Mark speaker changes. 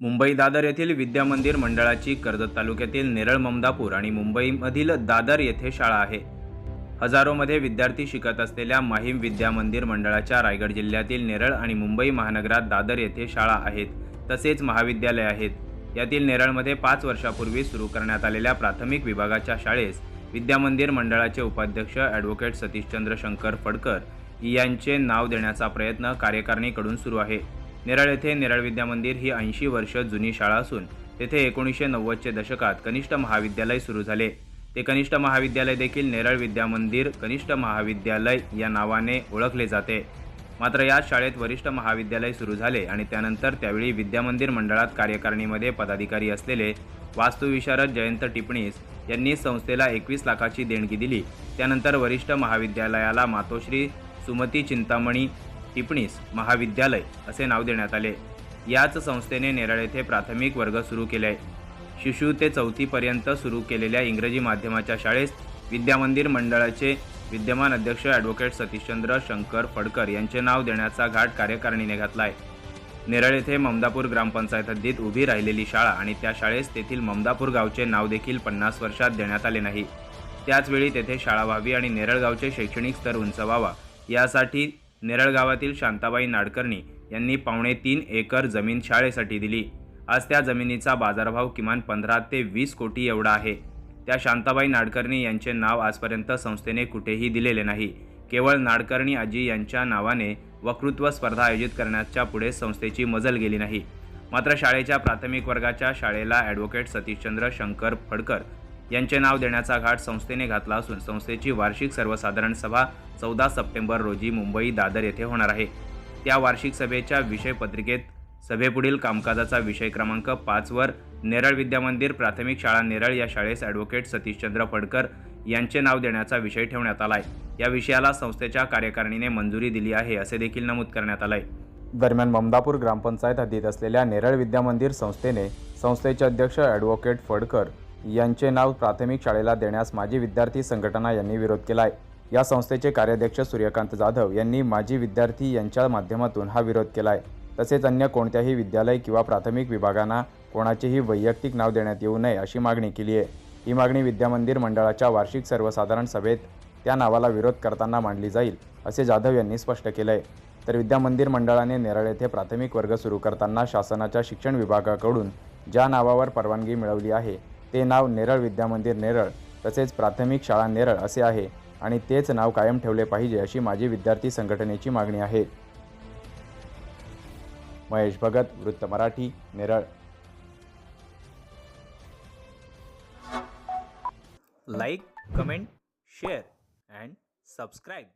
Speaker 1: मुंबई दादर येथील विद्या मंदिर मंडळाची कर्जत तालुक्यातील नेरळ ममदापूर आणि मुंबईमधील दादर येथे शाळा आहे. हजारोमध्ये विद्यार्थी शिकत असलेल्या माहीम विद्या मंदिर मंडळाच्या रायगड जिल्ह्यातील नेरळ आणि मुंबई महानगरात दादर येथे शाळा आहेत तसेच महाविद्यालय आहेत. यातील नेरळमध्ये पाच वर्षापूर्वी सुरू करण्यात आलेल्या प्राथमिक विभागाच्या शाळेस विद्यामंदिर मंडळाचे उपाध्यक्ष ॲडव्होकेट सतीशचंद्र शंकर फडकर यांचे नाव देण्याचा प्रयत्न कार्यकारिणीकडून सुरू आहे. नेरळ येथे नेरळ विद्यामंदिर ही ऐंशी वर्ष जुनी शाळा असून तेथे एकोणीसशे नव्वदच्या दशकात कनिष्ठ महाविद्यालय सुरू झाले. ते कनिष्ठ महाविद्यालय देखील नेरळ विद्यामंदिर कनिष्ठ महाविद्यालय या नावाने ओळखले जाते. मात्र याच शाळेत वरिष्ठ महाविद्यालय सुरू झाले आणि त्यानंतर त्यावेळी विद्यामंदिर मंडळात कार्यकारिणीमध्ये पदाधिकारी असलेले वास्तुविशारद जयंत टिपणीस यांनी संस्थेला एकवीस लाखाची देणगी दिली. त्यानंतर वरिष्ठ महाविद्यालयाला मातोश्री सुमती चिंतामणी टिपणीस महाविद्यालय असे नाव देण्यात आले. याच संस्थेने नेरळ येथे प्राथमिक वर्ग सुरू केले आहे शिशु ते चौथीपर्यंत सुरू केलेल्या इंग्रजी माध्यमाच्या शाळेस विद्यामंदिर मंडळाचे विद्यमान अध्यक्ष ॲडव्होकेट सतीशचंद्र शंकर फडकर यांचे नाव देण्याचा घाट कार्यकारिणीने घातला आहे नेरळ येथे ममदापूर ग्रामपंचायत हद्दीत उभी राहिलेली शाळा आणि त्या शाळेस तेथील ममदापूर गावचे नाव देखील पन्नास वर्षात देण्यात आले नाही. त्याचवेळी तेथे शाळा व्हावी आणि नेरळ गावचे शैक्षणिक स्तर उंचवावा यासाठी नेरळ गावातील शांताबाई नाडकर्णी यांनी पावणे तीन एकर जमीन शाळेसाठी दिली. आज त्या जमिनीचा बाजारभाव किमान पंधरा ते वीस कोटी एवढा आहे. त्या शांताबाई नाडकर्णी यांचे नाव आजपर्यंत संस्थेने कुठेही दिलेले नाही. केवळ नाडकर्णी आजी यांच्या नावाने वक्तृत्व स्पर्धा आयोजित करण्याच्या पुढे संस्थेची मजल गेली नाही. मात्र शाळेच्या प्राथमिक वर्गाच्या शाळेला ॲडव्होकेट सतीशचंद्र शंकर फडकर यांचे नाव देण्याचा घाट संस्थेने घातला असून संस्थेची वार्षिक सर्वसाधारण सभा चौदा सप्टेंबर रोजी मुंबई दादर येथे होणार आहे. त्या वार्षिक सभेच्या विषयपत्रिकेत सभेपुढील कामकाजाचा विषय क्रमांक पाचवर नेरळ विद्यामंदिर प्राथमिक शाळा नेरळ या शाळेस ॲडव्होकेट सतीशचंद्र फडकर यांचे नाव देण्याचा विषय ठेवण्यात आलाय. या विषयाला संस्थेच्या कार्यकारिणीने मंजुरी दिली आहे असे देखील नमूद करण्यात आलंय.
Speaker 2: दरम्यान ममदापूर ग्रामपंचायत हद्दीत असलेल्या नेरळ विद्यामंदिर संस्थेने संस्थेचे अध्यक्ष ॲडव्होकेट फडकर यांचे नाव प्राथमिक शाळेला देण्यास माजी विद्यार्थी संघटना यांनी विरोध केलाय. या संस्थेचे कार्याध्यक्ष सूर्यकांत जाधव यांनी माजी विद्यार्थी यांच्या माध्यमातून हा विरोध केलाय. तसेच अन्य कोणत्याही विद्यालय किंवा प्राथमिक विभागांना कोणाचेही वैयक्तिक नाव देण्यात येऊ नये अशी मागणी केली आहे. ही मागणी विद्यामंदिर मंडळाच्या वार्षिक सर्वसाधारण सभेत त्या नावाला विरोध करताना मांडली जाईल असे जाधव यांनी स्पष्ट केलं आहे. तर विद्यामंदिर मंडळाने नेरळ येथे प्राथमिक वर्ग सुरू करताना शासनाच्या शिक्षण विभागाकडून ज्या नावावर परवानगी मिळवली आहे ते नाव नेरळ विद्यामंदिर नेरळ तसेच प्राथमिक शाळा नेरळ असे आहे आणि तेच नाव कायम ठेवले पाहिजे अशी माझी विद्यार्थी संघटनेची मागणी आहे. महेश भगत वृत्त Marathi Neral.
Speaker 1: Like comment share and subscribe